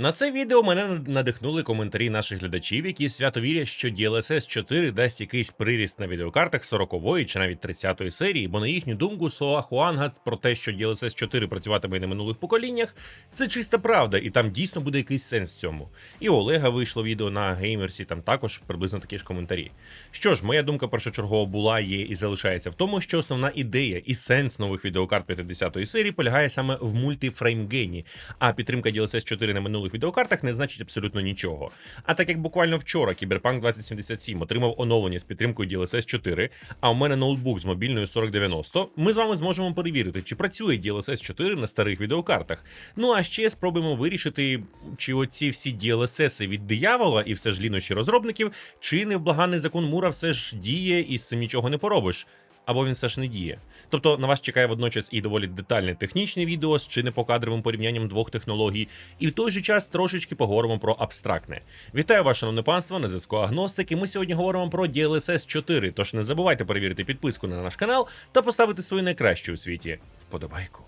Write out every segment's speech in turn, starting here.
На це відео мене надихнули коментарі наших глядачів, які свято вірять, що DLSS 4 дасть якийсь приріст на відеокартах 40-ї чи навіть 30-ї серії, бо на їхню думку Соа Хуанга про те, що DLSS 4 працюватиме і на минулих поколіннях, це чиста правда, і там дійсно буде якийсь сенс в цьому. І у Олега вийшло відео на геймерсі, там також приблизно такі ж коментарі. Що ж, моя думка першочергово була, є і залишається в тому, що основна ідея і сенс нових відеокарт 50-ї серії полягає саме в мультифреймгені, а підтримка DLSS 4 на минулих відеокартах не значить абсолютно нічого. А так як буквально вчора Cyberpunk 2077 отримав оновлення з підтримкою DLSS 4, а у мене ноутбук з мобільною 4090, ми з вами зможемо перевірити, чи працює DLSS 4 на старих відеокартах. Ну а ще спробуємо вирішити, чи оці всі DLSS від диявола і все ж лінощі розробників, чи невблаганий закон Мура все ж діє і з цим нічого не поробиш. Або він все ж не діє. Тобто на вас чекає водночас і доволі детальне технічне відео з чи не покадровим порівнянням двох технологій, і в той же час трошечки поговоримо про абстрактне. Вітаю вас, шановне панство, на зв'язку Агностик, і ми сьогодні говоримо про DLSS 4, Тож не забувайте перевірити підписку на наш канал та поставити свою найкращу у світі вподобайку.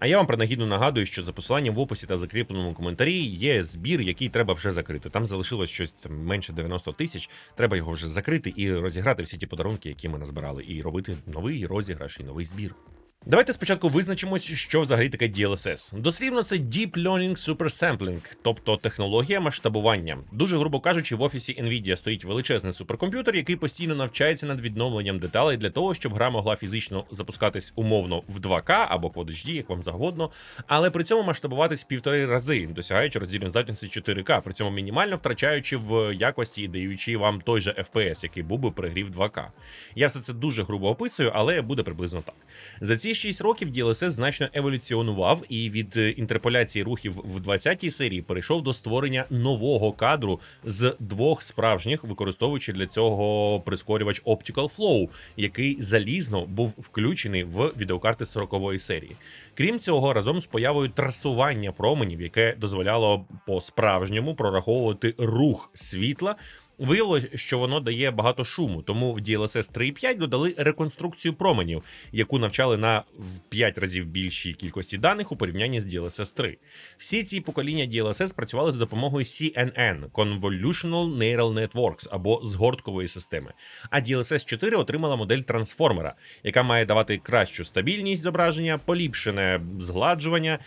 А я вам принагідно нагадую, що за посиланням в описі та закріпленому коментарі є збір, який треба вже закрити. Там залишилось щось там, менше 90 тисяч. Треба його вже закрити і розіграти всі ті подарунки, які ми назбирали, і робити новий розіграш і новий збір. Давайте спочатку визначимось, що взагалі таке DLSS. Дослівно це Deep Learning Super Sampling, тобто технологія масштабування. Дуже грубо кажучи, в офісі Nvidia стоїть величезний суперкомп'ютер, який постійно навчається над відновленням деталей для того, щоб гра могла фізично запускатись умовно в 2К або Quad HD, як вам завгодно, але при цьому масштабуватись півтори рази, досягаючи роздільної здатності 4К, при цьому мінімально втрачаючи в якості і даючи вам той же FPS, який був би при грі в 2К. Я все це дуже грубо описую, але буде приблизно так. За ці 6 років DLSS значно еволюціонував і від е, інтерполяції рухів в 20-й серії перейшов до створення нового кадру з двох справжніх, використовуючи для цього прискорювач Optical Flow, який залізно був включений в відеокарти 40-ї серії. Крім цього, разом з появою трасування променів, яке дозволяло по-справжньому прораховувати рух світла. Виявилось, що воно дає багато шуму, тому в DLSS 3.5 додали реконструкцію променів, яку навчали на в 5 разів більшій кількості даних у порівнянні з DLSS 3. Всі ці покоління DLSS працювали за допомогою CNN Convolutional Neural Networks або згорткової системи. А DLSS 4 отримала модель трансформера, яка має давати кращу стабільність зображення, поліпшене згладжування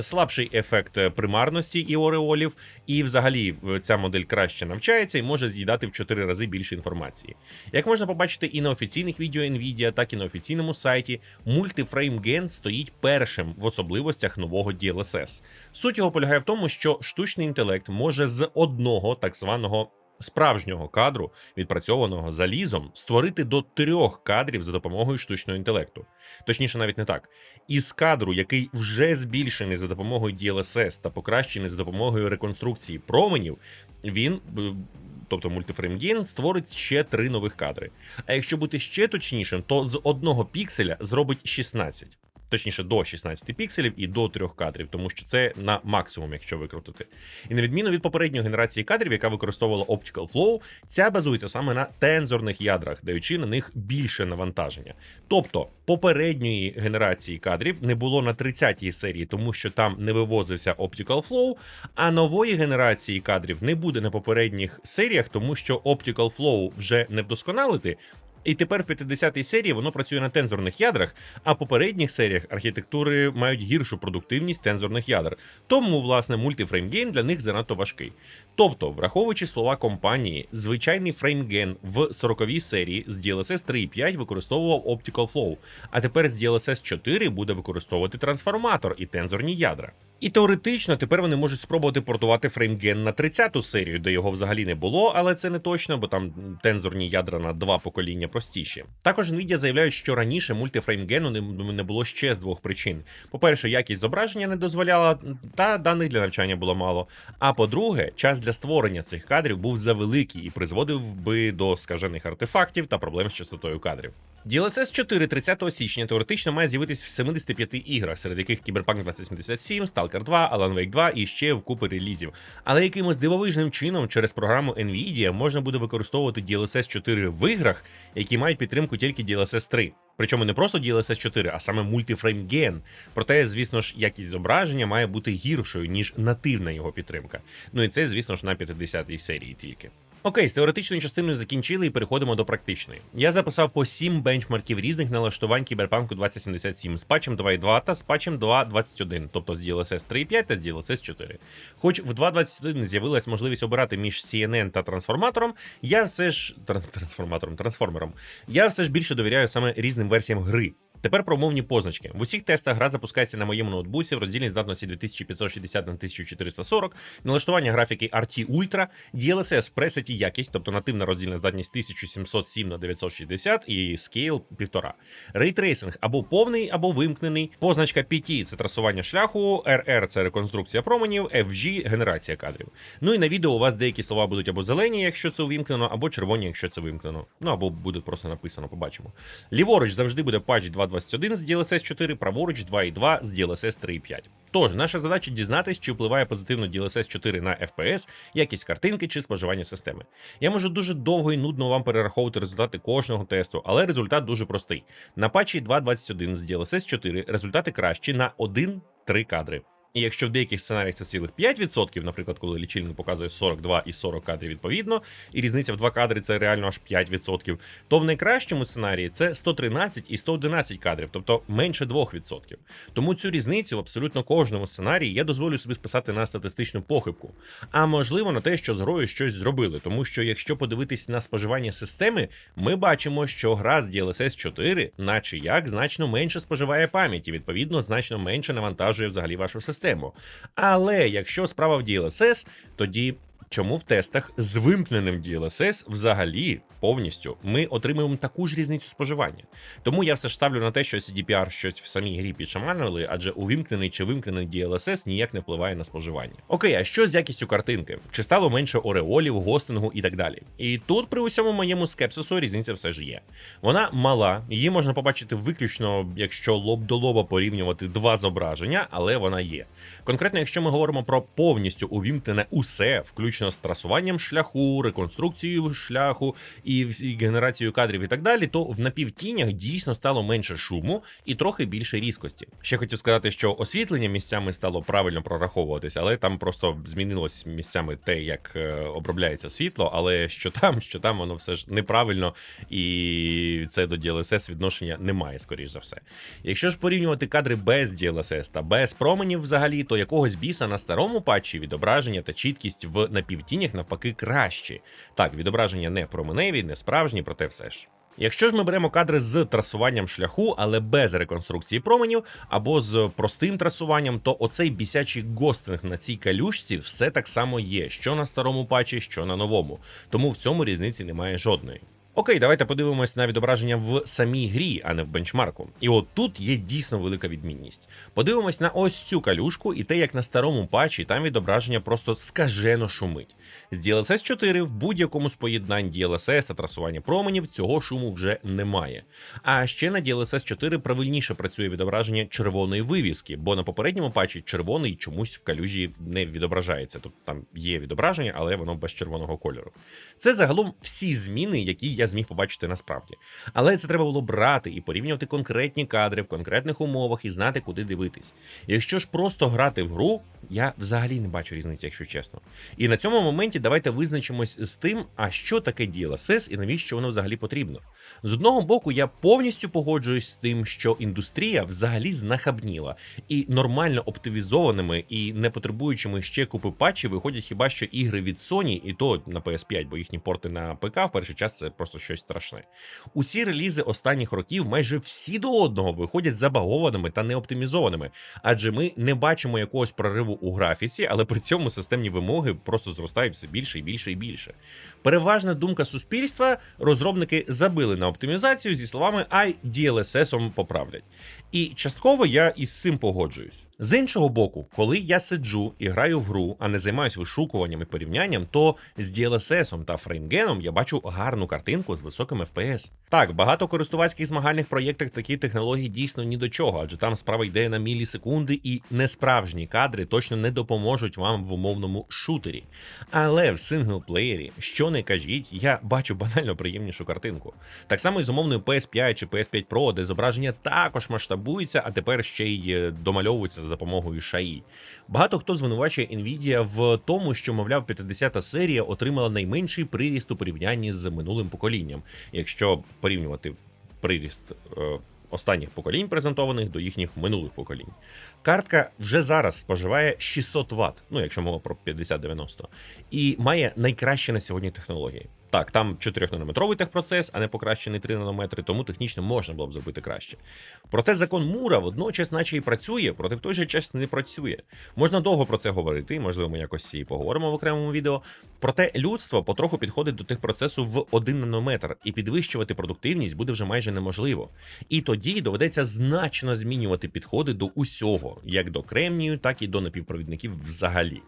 слабший ефект примарності і ореолів, і взагалі ця модель краще навчається і може з'їдати в 4 рази більше інформації. Як можна побачити і на офіційних відео Nvidia, так і на офіційному сайті, мультифрейм-ген стоїть першим в особливостях нового DLSS. Суть його полягає в тому, що штучний інтелект може з одного так званого справжнього кадру, відпрацьованого залізом, створити до трьох кадрів за допомогою штучного інтелекту. Точніше, навіть не так. Із кадру, який вже збільшений за допомогою DLSS та покращений за допомогою реконструкції променів, він. Тобто мультифреймген створить ще три нових кадри. А якщо бути ще точнішим, то з одного пікселя зробить 16 точніше до 16 пікселів і до 3 кадрів, тому що це на максимум, якщо викрутити. І на відміну від попередньої генерації кадрів, яка використовувала Optical Flow, ця базується саме на тензорних ядрах, даючи на них більше навантаження. Тобто попередньої генерації кадрів не було на 30-й серії, тому що там не вивозився Optical Flow, а нової генерації кадрів не буде на попередніх серіях, тому що Optical Flow вже не вдосконалити. І тепер в 50-й серії воно працює на тензорних ядрах, а в попередніх серіях архітектури мають гіршу продуктивність тензорних ядер. Тому, власне, мультифреймген для них занадто важкий. Тобто, враховуючи слова компанії, звичайний фреймген в 40-й серії з DLSS 3.5 використовував Optical Flow, а тепер з DLSS 4 буде використовувати трансформатор і тензорні ядра. І теоретично тепер вони можуть спробувати портувати фреймген на 30-ту серію, де його взагалі не було, але це не точно, бо там тензорні ядра на два покоління простіші. Також Nvidia заявляють, що раніше мультифреймгену не було ще з двох причин: по-перше, якість зображення не дозволяла, та даних для навчання було мало. А по-друге, час для створення цих кадрів був завеликий і призводив би до скажених артефактів та проблем з частотою кадрів. DLSS 4 30 січня теоретично має з'явитись в 75 іграх, серед яких Cyberpunk 2077, Stalker 2, Alan Wake 2 і ще в купи релізів. Але якимось дивовижним чином через програму Nvidia можна буде використовувати DLSS 4 в іграх, які мають підтримку тільки DLSS 3. Причому не просто DLSS 4, а саме Multiframe Gen. Проте, звісно ж, якість зображення має бути гіршою, ніж нативна його підтримка. Ну і це, звісно ж, на 50-й серії тільки. Окей, з теоретичною частиною закінчили і переходимо до практичної. Я записав по 7 бенчмарків різних налаштувань Кіберпанку 2077 з патчем 2.2 та з патчем 2.21, тобто з DLSS 3.5 та з DLSS 4. Хоч в 2.21 з'явилась можливість обирати між CNN та трансформатором, я все ж трансформатором, трансформером, я все ж більше довіряю саме різним версіям гри. Тепер про умовні позначки. В усіх тестах гра запускається на моєму ноутбуці в роздільній здатності 2560 на 1440, налаштування графіки RT Ultra, DLSS в пресеті якість, тобто нативна роздільна здатність 1707 на 960 і Scale 1,5. Рейтрейсинг або повний, або вимкнений. Позначка PT – це трасування шляху, RR – це реконструкція променів, FG – генерація кадрів. Ну і на відео у вас деякі слова будуть або зелені, якщо це увімкнено, або червоні, якщо це вимкнено. Ну або буде просто написано, побачимо. Ліворуч завжди буде патч 2.21 з DLSS 4, праворуч 2.2 з DLSS 3.5. Тож, наша задача дізнатись, чи впливає позитивно DLSS 4 на FPS, якість картинки чи споживання системи. Я можу дуже довго і нудно вам перераховувати результати кожного тесту, але результат дуже простий. На патчі 2.21 з DLSS 4 результати кращі на 1-3 кадри. І якщо в деяких сценаріях це цілих 5%, наприклад, коли лічильник показує 42 і 40 кадрів відповідно, і різниця в 2 кадри це реально аж 5%, то в найкращому сценарії це 113 і 111 кадрів, тобто менше 2%. Тому цю різницю в абсолютно кожному сценарії я дозволю собі списати на статистичну похибку, а можливо на те, що з грою щось зробили. Тому що якщо подивитись на споживання системи, ми бачимо, що гра з DLSS 4, наче як, значно менше споживає пам'яті, відповідно, значно менше навантажує взагалі вашу систему систему. Але якщо справа в DLSS, тоді чому в тестах з вимкненим DLSS взагалі повністю ми отримуємо таку ж різницю споживання? Тому я все ж ставлю на те, що CDPR щось в самій грі підшаманили, адже увімкнений чи вимкнений DLSS ніяк не впливає на споживання. Окей, а що з якістю картинки? Чи стало менше ореолів, гостингу і так далі? І тут при усьому моєму скепсису різниця все ж є. Вона мала, її можна побачити виключно, якщо лоб до лоба порівнювати два зображення, але вона є. Конкретно, якщо ми говоримо про повністю увімкнене усе, включно включно з трасуванням шляху, реконструкцією шляху і генерацією кадрів і так далі, то в напівтінях дійсно стало менше шуму і трохи більше різкості. Ще хотів сказати, що освітлення місцями стало правильно прораховуватися, але там просто змінилось місцями те, як е, обробляється світло, але що там, що там, воно все ж неправильно, і це до DLSS відношення немає, скоріш за все. Якщо ж порівнювати кадри без DLSS та без променів взагалі, то якогось біса на старому патчі відображення та чіткість в напівтінях півтінях навпаки кращі. Так, відображення не променеві, не справжні, проте все ж. Якщо ж ми беремо кадри з трасуванням шляху, але без реконструкції променів, або з простим трасуванням, то оцей бісячий гостинг на цій калюшці все так само є, що на старому патчі, що на новому. Тому в цьому різниці немає жодної. Окей, давайте подивимось на відображення в самій грі, а не в бенчмарку. І от тут є дійсно велика відмінність. Подивимось на ось цю калюшку, і те, як на старому патчі, там відображення просто скажено шумить. З DLSS 4 в будь-якому з поєднань DLSS та трасування променів цього шуму вже немає. А ще на DLSS 4 правильніше працює відображення червоної вивіски, бо на попередньому патчі червоний чомусь в калюжі не відображається. Тобто там є відображення, але воно без червоного кольору. Це загалом всі зміни, які я зміг побачити насправді. Але це треба було брати і порівнювати конкретні кадри в конкретних умовах і знати, куди дивитись. Якщо ж просто грати в гру, я взагалі не бачу різниці, якщо чесно. І на цьому моменті давайте визначимось з тим, а що таке DLSS і навіщо воно взагалі потрібно. З одного боку, я повністю погоджуюсь з тим, що індустрія взагалі знахабніла і нормально оптимізованими і не потребуючими ще купи патчів виходять хіба що ігри від Sony, і то на PS5, бо їхні порти на ПК в перший час це просто щось страшне. Усі релізи останніх років майже всі до одного виходять забагованими та неоптимізованими, адже ми не бачимо якогось прориву у графіці, але при цьому системні вимоги просто зростають все більше і більше і більше. Переважна думка суспільства розробники забили на оптимізацію зі словами «Ай, DLSS поправлять. І частково я із цим погоджуюсь. З іншого боку, коли я сиджу і граю в гру, а не займаюсь вишукуванням і порівнянням, то з DLSS та фреймгеном я бачу гарну картинку з високим FPS. Так, багато користувацьких змагальних проєктах такі технології дійсно ні до чого, адже там справа йде на мілісекунди, і несправжні кадри точно не допоможуть вам в умовному шутері. Але в синглплеєрі, що не кажіть, я бачу банально приємнішу картинку. Так само і з умовною PS5 чи PS5 Pro, де зображення також масштабується, а тепер ще й е, домальовується за допомогою шаї. Багато хто звинувачує Nvidia в тому, що, мовляв, 50-та серія отримала найменший приріст у порівнянні з минулим поколінням, якщо порівнювати приріст. е, Останніх поколінь презентованих до їхніх минулих поколінь. Картка вже зараз споживає 600 Вт, ну якщо мова про 5090, і має найкращі на сьогодні технології. Так, там 4-нанометровий техпроцес, а не покращений 3 нанометри, тому технічно можна було б зробити краще. Проте закон Мура водночас, наче і працює, проте в той же час не працює. Можна довго про це говорити, можливо, ми якось і поговоримо в окремому відео. Проте людство потроху підходить до тих процесу в 1 нанометр, і підвищувати продуктивність буде вже майже неможливо. І тоді доведеться значно змінювати підходи до усього, як до кремнію, так і до напівпровідників взагалі.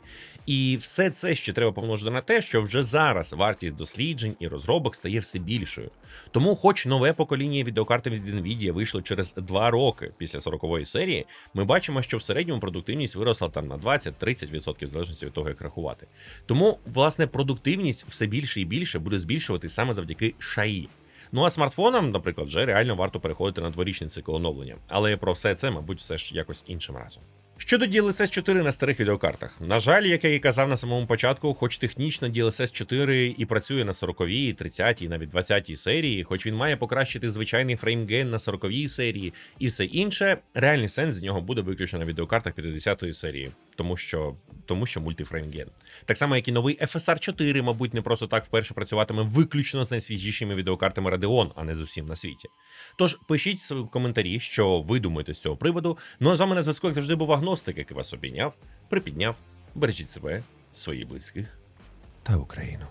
І все це ще треба помножити на те, що вже зараз вартість досліджень і розробок стає все більшою. Тому, хоч нове покоління відеокарти від Nvidia вийшло через 2 роки після 40-ї серії, ми бачимо, що в середньому продуктивність виросла там на 20-30% в залежності від того, як рахувати. Тому, власне, продуктивність все більше і більше буде збільшуватись саме завдяки шаї. Ну а смартфонам, наприклад, вже реально варто переходити на дворічний цикл оновлення. Але про все це, мабуть, все ж якось іншим разом. Щодо DLSS 4 на старих відеокартах, на жаль, як я і казав на самому початку, хоч технічно DLSS 4 і працює на 40-й, 30-й, навіть 20-й серії, хоч він має покращити звичайний фреймген на 40-й серії і все інше, реальний сенс з нього буде виключно на відеокартах 50-ї серії, тому що тому що мультифреймген. Так само, як і новий FSR 4, мабуть, не просто так вперше працюватиме виключно з найсвіжішими відеокартами Radeon, а не з усім на світі. Тож пишіть свої коментарі, що ви думаєте з цього приводу. Ну а з вами на зв'язку, як завжди, був агностик, який вас обійняв, припідняв. Бережіть себе, своїх близьких та Україну.